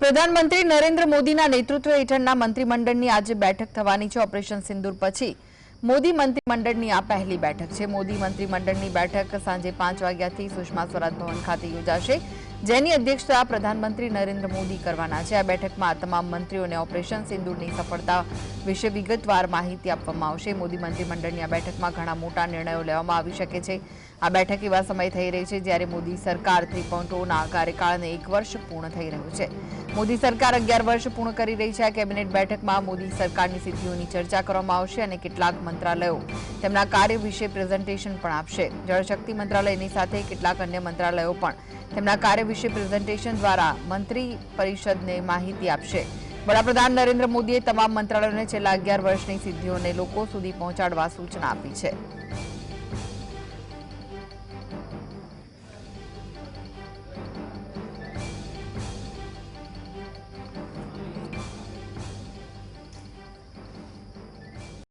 પ્રધાનમંત્રી નરેન્દ્ર મોદીના નેતૃત્વ હેઠળના મંત્રીમંડળની આજે બેઠક થવાની છે ઓપરેશન સિંદુર પછી. મોદી મંત્રીમંડળની આ પહેલી બેઠક છે. મોદી મંત્રીમંડળની બેઠક સાંજે પાંચ વાગ્યાથી સુષ્મા સ્વરાજ ભવન ખાતે યોજાશે. જેની અધ્યક્ષતા પ્રધાનમંત્રી નરેન્દ્ર મોદી કરવાના છે. આ બેઠકમાં તમામ મંત્રીઓને ઓપરેશન સિંદૂરની સફળતા વિશે વિગતવાર માહિતી આપવામાં આવશે. મોદી મંત્રીમંડળની આ બેઠકમાં ઘણા મોટા નિર્ણયો લેવામાં આવી શકે છે. આ બેઠક એવા સમય થઈ રહી છે જ્યારે મોદી સરકાર થ્રી પોઈન્ટોના કાર્યકાળને એક વર્ષ પૂર્ણ થઈ રહ્યું છે. મોદી સરકાર અગિયાર વર્ષ પૂર્ણ કરી રહી છે. આ કેબિનેટ બેઠકમાં મોદી સરકારની સિદ્ધિઓની ચર્ચા કરવામાં આવશે અને કેટલાક મંત્રાલયો તેમના કાર્ય વિશે પ્રેઝન્ટેશન પણ આપશે. જળશક્તિ મંત્રાલયની સાથે કેટલાક અન્ય મંત્રાલયો પણ તેમના કાર્ય વિશે પ્રેઝન્ટેશન દ્વારા મંત્રી પરિષદને માહિતી આપશે. વડાપ્રધાન નરેન્દ્ર મોદીએ તમામ મંત્રાલયોને છેલ્લા અગિયાર વર્ષની સિદ્ધિઓને લોકો સુધી પહોંચાડવા સૂચના આપી છે.